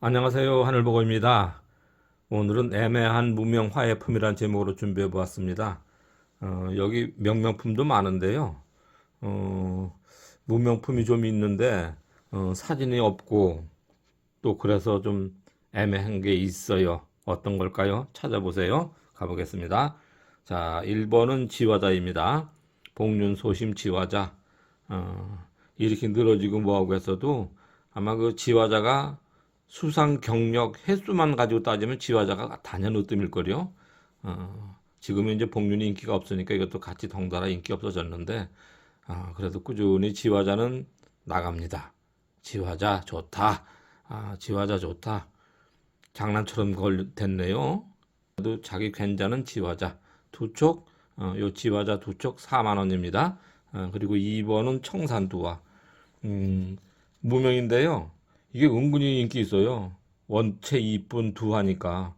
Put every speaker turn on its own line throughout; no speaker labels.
안녕하세요. 하늘보고입니다. 오늘은 애매한 무명 화해품이란 제목으로 준비해 보았습니다. 어, 여기 명명품도 많은데요. 어, 무명품이 좀 있는데 어, 사진이 없고 또 그래서 좀 애매한 게 있어요. 어떤 걸까요? 찾아보세요. 가보겠습니다. 자, 1번은 지화자입니다. 복륜소심 지화자. 어, 이렇게 늘어지고 뭐하고 했어도 아마 그 지화자가 수상 경력 횟수만 가지고 따지면 지화자가 단연 으뜸일 거요. 어, 지금은 이제 복륜이 인기가 없으니까 이것도 같이 덩달아 인기 없어졌는데 아, 그래도 꾸준히 지화자는 나갑니다. 지화자 좋다. 아, 지화자 좋다. 장난처럼 걸 됐네요. 그래도 자기 괜찮은 지화자 두 쪽, 어, 요 지화자 두 쪽 4만 원입니다. 어, 그리고 2번은 청산두화. 음, 무명인데요. 이게 은근히 인기 있어요. 원체 이쁜 두화니까.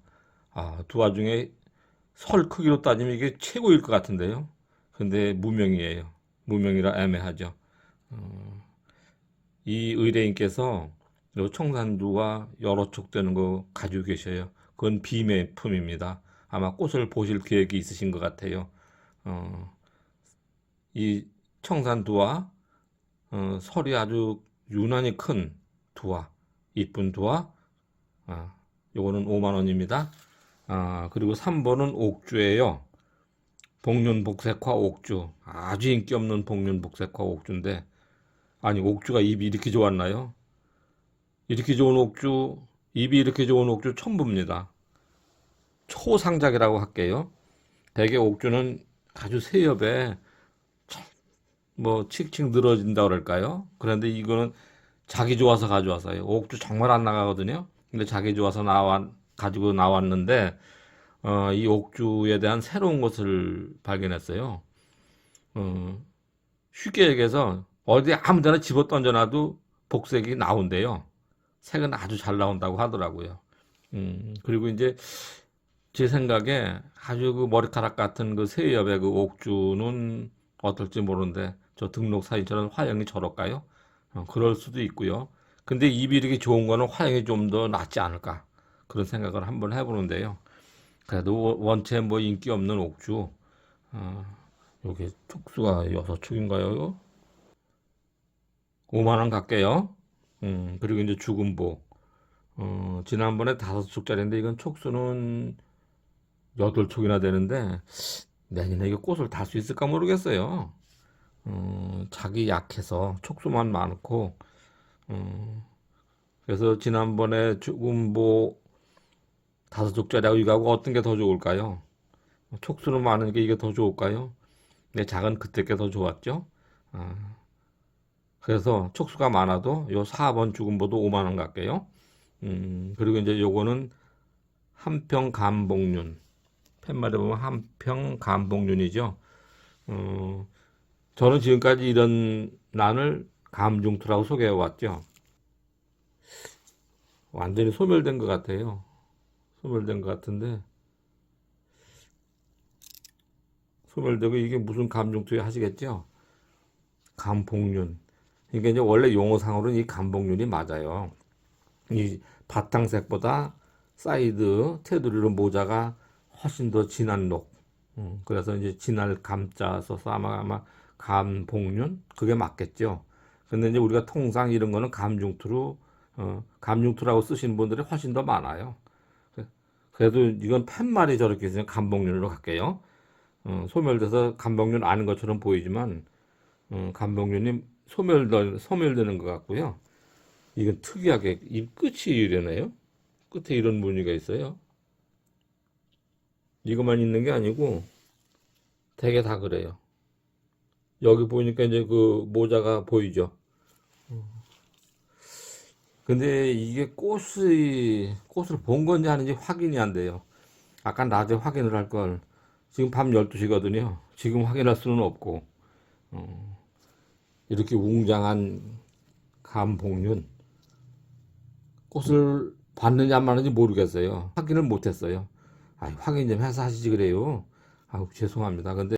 아, 두 화 중에 설 크기로 따지면 이게 최고일 것 같은데요. 근데 무명이에요. 무명이라 애매하죠. 어, 이 의뢰인께서 요 청산두가 여러 촉 되는 거 가지고 계셔요. 그건 비매품입니다. 아마 꽃을 보실 계획이 있으신 것 같아요. 어, 이 청산두와 어, 설이 아주 유난히 큰 두화, 이쁜 두화. 아, 요거는 5만 원입니다. 아, 그리고 3번은 옥주예요. 복륜 복색화 옥주. 아주 인기 없는 복륜 복색화 옥주인데 아니, 옥주가 입이 이렇게 좋았나요? 이렇게 좋은 옥주, 입이 이렇게 좋은 옥주 처음 봅니다. 초상작이라고 할게요. 대개 옥주는 아주 세엽에 참, 뭐 칙칙 늘어진다 그럴까요? 그런데 이거는 자기 좋아서 가져와서요. 옥주 정말 안 나가거든요. 근데 자기 좋아서 나와 가지고 나왔는데 어, 이 옥주에 대한 새로운 것을 발견했어요. 어, 쉽게 얘기해서 어디 아무데나 집어 던져놔도 복색이 나온대요. 색은 아주 잘 나온다고 하더라고요. 음, 그리고 이제 제 생각에 아주 그 머리카락 같은 그 새엽의 그 옥주는 어떨지 모르는데 저 등록 사진처럼 화형이 저럴까요? 어, 그럴 수도 있고요. 근데 입이 이렇게 좋은 거는 화형이 좀 더 낫지 않을까 그런 생각을 한번 해보는데요. 그래도 원체 뭐 인기 없는 옥주 어, 요게 촉수가 여섯 촉인가요? 5만 원 갈게요. 음, 그리고 이제 죽음보. 어, 지난번에 다섯 촉짜리인데 이건 촉수는 여덟 촉이나 되는데 내년에 이거 꽃을 달 수 있을까 모르겠어요. 어, 자기 약해서 촉수만 많고 어, 그래서 지난번에 죽음보 다섯 촉짜리하고 이거하고 어떤 게 더 좋을까요? 촉수는 많으니까 이게 더 좋을까요? 내 작은 그때 게 더 좋았죠? 아, 그래서 촉수가 많아도 요 4번 죽음보도 5만 원 갈게요. 음, 그리고 이제 요거는 한평 감복륜. 팻말에 보면 한평 감복륜이죠. 어, 저는 지금까지 이런 난을 감중투라고 소개해 왔죠. 완전히 소멸된 것 같아요. 소멸된 것 같은데 소멸되고 이게 무슨 감중투에 하시겠죠? 감복륜. 이게 이제 원래 용어상으로는 이 감복륜이 맞아요. 이 바탕색보다 사이드 테두리로 모자가 훨씬 더 진한 녹. 음, 그래서 이제 진할 감자 써서 아마 아마 감복륜 그게 맞겠죠. 근데 이제 우리가 통상 이런 거는 감중투로 어, 감중투라고 쓰시는 분들이 훨씬 더 많아요. 그래도 이건 팻말이 저렇게 있으면 감복륜으로 갈게요. 어, 소멸돼서 감복륜 아닌 것처럼 보이지만 어, 감복륜이 소멸 소멸되는 것 같고요. 이건 특이하게 입 끝이 이래네요. 끝에 이런 무늬가 있어요. 이것만 있는 게 아니고 되게 다 그래요. 여기 보니까 이제 그 모자가 보이죠. 근데 이게 꽃이 꽃을 본 건지 아닌지 확인이 안 돼요. 아까 낮에 확인을 할 걸. 지금 밤 12시거든요. 지금 확인할 수는 없고. 어, 이렇게 웅장한 감복륜 꽃을 봤느냐 안 봤는지 모르겠어요. 확인을 못 했어요. 아, 확인 좀 해서 하시지 그래요. 아, 죄송합니다. 근데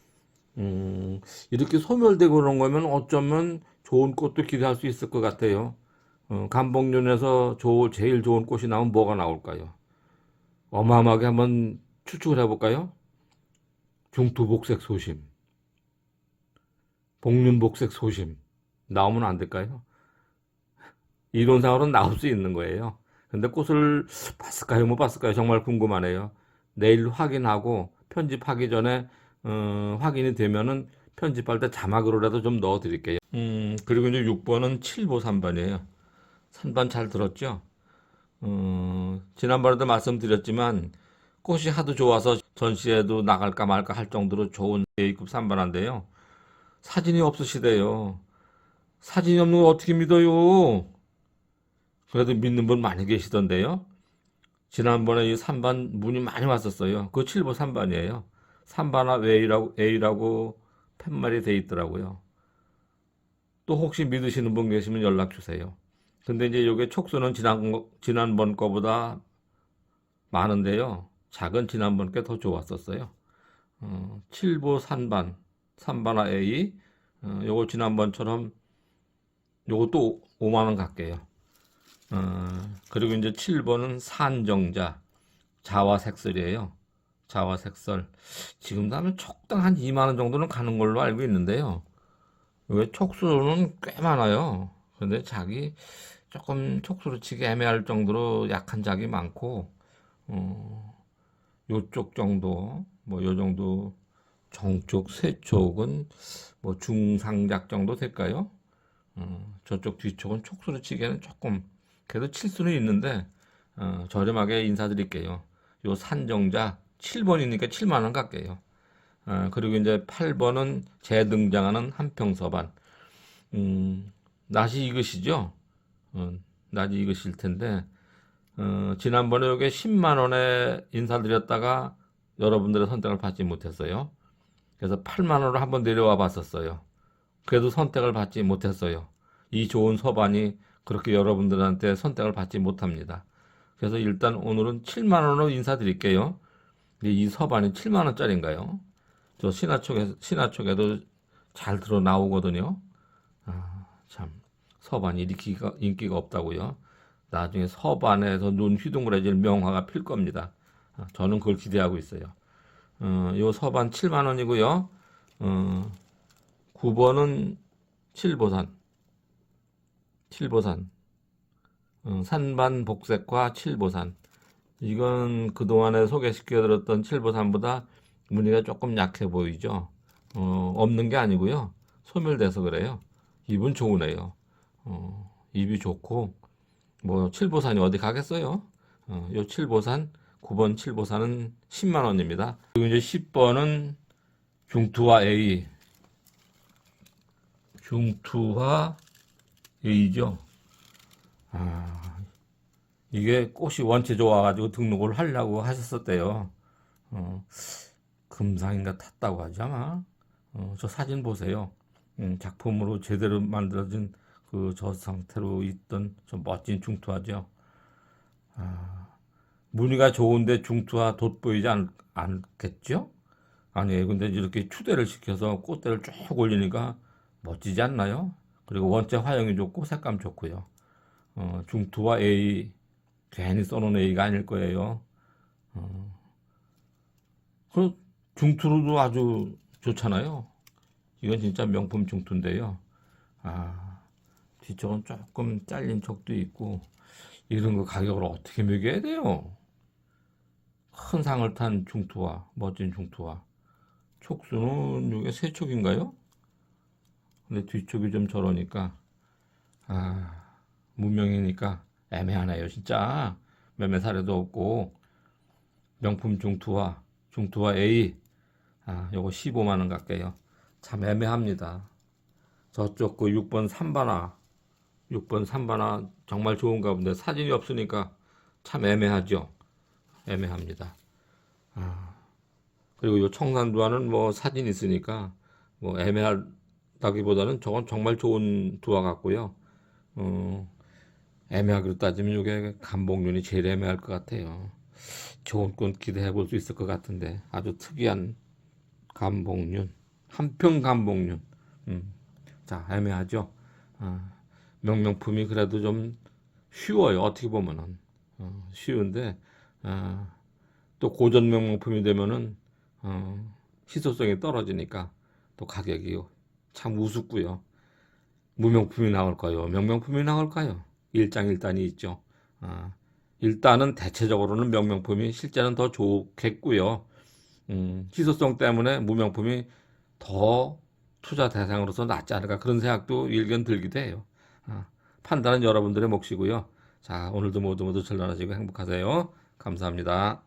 음, 이렇게 소멸되고 그런 거면 어쩌면 좋은 꽃도 기대할 수 있을 것 같아요. 어, 감봉륜에서 조, 제일 좋은 꽃이 나오면 뭐가 나올까요? 어마어마하게 한번 추측을 해볼까요? 중투복색 소심, 복륜복색 소심 나오면 안 될까요? 이론상으로는 나올 수 있는 거예요. 근데 꽃을 봤을까요? 못 봤을까요? 정말 궁금하네요. 내일 확인하고 편집하기 전에 어, 확인이 되면은 편집할 때 자막으로라도 좀 넣어 드릴게요. 음, 그리고 이제 6번은 7보 3번이에요. 3번 잘 들었죠? 어, 지난번에도 말씀드렸지만 꽃이 하도 좋아서 전시회도 나갈까 말까 할 정도로 좋은 A급 3번한데요. 사진이 없으시대요. 사진이 없는 걸 어떻게 믿어요? 그래도 믿는 분 많이 계시던데요. 지난번에 이 3반 문이 많이 왔었어요. 그 7보 3반이에요. 3반화 A라고, A라고 팻말이 돼 있더라고요. 또 혹시 믿으시는 분 계시면 연락 주세요. 근데 이제 이게 촉수는 지난, 거- 지난번 거보다 많은데요. 작은 지난번 게 더 좋았었어요. 어, 7보 3반, 3반화 A. 어, 요거 지난번처럼 요것도 5만원 갈게요. 어, 그리고 이제 7번은 산정자 자화색설이에요. 자화색설. 지금도 하면 촉당 한 2만 원 정도는 가는 걸로 알고 있는데요. 왜 촉수는 꽤 많아요. 근데 작이 조금 촉수로 치기 애매할 정도로 약한 작이 많고 어, 요쪽 정도 뭐 요 정도 정쪽 세쪽은 뭐 중상작 정도 될까요? 어, 저쪽 뒤쪽은 촉수로 치기에는 조금 그래도 칠 수는 있는데 어, 저렴하게 인사드릴게요. 요 산정자 7번이니까 7만 원 갈게요. 어, 그리고 이제 8번은 재등장하는 한평서반. 음, 낯이 익으시죠? 어, 낯이 익으실 텐데 어, 지난번에 요게 10만 원에 인사드렸다가 여러분들의 선택을 받지 못했어요. 그래서 8만 원으로 한번 내려와 봤었어요. 그래도 선택을 받지 못했어요. 이 좋은 서반이 그렇게 여러분들한테 선택을 받지 못합니다. 그래서 일단 오늘은 7만 원으로 인사드릴게요. 이 서반이 7만 원짜리인가요? 저 신화촉에 신화촉에도 잘 들어 나오거든요. 아, 참 서반이 인기가, 인기가 없다고요. 나중에 서반에서 눈 휘둥그레질 명화가 필 겁니다. 아, 저는 그걸 기대하고 있어요. 어, 요 서반 7만 원이고요. 어, 9번은 7보산. 7보산. 어, 산반 복색과 7보산. 이건 그동안에 소개시켜드렸던 7보산보다 무늬가 조금 약해 보이죠. 어, 없는 게 아니고요. 소멸돼서 그래요. 입은 좋으네요. 어, 입이 좋고, 뭐, 7보산이 어디 가겠어요? 어, 요 7보산, 9번 7보산은 10만 원입니다. 그리고 이제 10번은 중투와 A. 중투와 A죠. 아, 이게 꽃이 원체 좋아가지고 등록을 하려고 하셨었대요. 어, 금상인가 탔다고 하지 아마. 어, 저 사진 보세요. 음, 작품으로 제대로 만들어진 그 저 상태로 있던 저 멋진 중투화죠. 아, 무늬가 좋은데 중투화 돋보이지 않, 않겠죠? 아니에요. 근데 이렇게 추대를 시켜서 꽃대를 쭉 올리니까 멋지지 않나요? 그리고 원체 화형이 좋고 색감 좋고요. 어, 중투와 A 괜히 써놓은 A가 아닐 거예요. 어, 그 중투로도 아주 좋잖아요. 이건 진짜 명품 중투인데요. 아, 뒤쪽은 조금 잘린 척도 있고 이런 거 가격을 어떻게 매겨야 돼요? 큰 상을 탄 중투와 멋진 중투와 촉수는 이게 세 촉인가요? 근데 뒤쪽이 좀 저러니까 아 무명이니까 애매하네요 진짜. 매매 사례도 없고. 명품 중투와 중투와 A. 아 요거 15만 원 갈게요. 참 애매합니다. 저쪽 그 6번 3반화 6번 3반화 정말 좋은가 본데 사진이 없으니까 참 애매하죠. 애매합니다. 아 그리고 요 청산두화는 뭐 사진 있으니까 뭐 애매하다기보다는 저건 정말 좋은 두화 같고요. 어 애매하기로 따지면 이게 감봉륜이 제일 애매할 것 같아요. 좋은 꽃 기대해 볼 수 있을 것 같은데 아주 특이한 감봉륜, 한평 감봉륜. 음. 자 애매하죠. 아, 명명품이 그래도 좀 쉬워요. 어떻게 보면은 어, 쉬운데 어, 또 고전 명명품이 되면은 어, 희소성이 떨어지니까 또 가격이 참 우습고요. 무명품이 나올까요? 명명품이 나올까요? 일장일단이 있죠. 아, 일단은 대체적으로는 명명품이 실제는 더 좋겠고요. 음, 희소성 때문에 무명품이 더 투자 대상으로서 낫지 않을까 그런 생각도 일견 들기도 해요. 아, 판단은 여러분들의 몫이고요. 자, 오늘도 모두 모두 전란하시고 행복하세요. 감사합니다.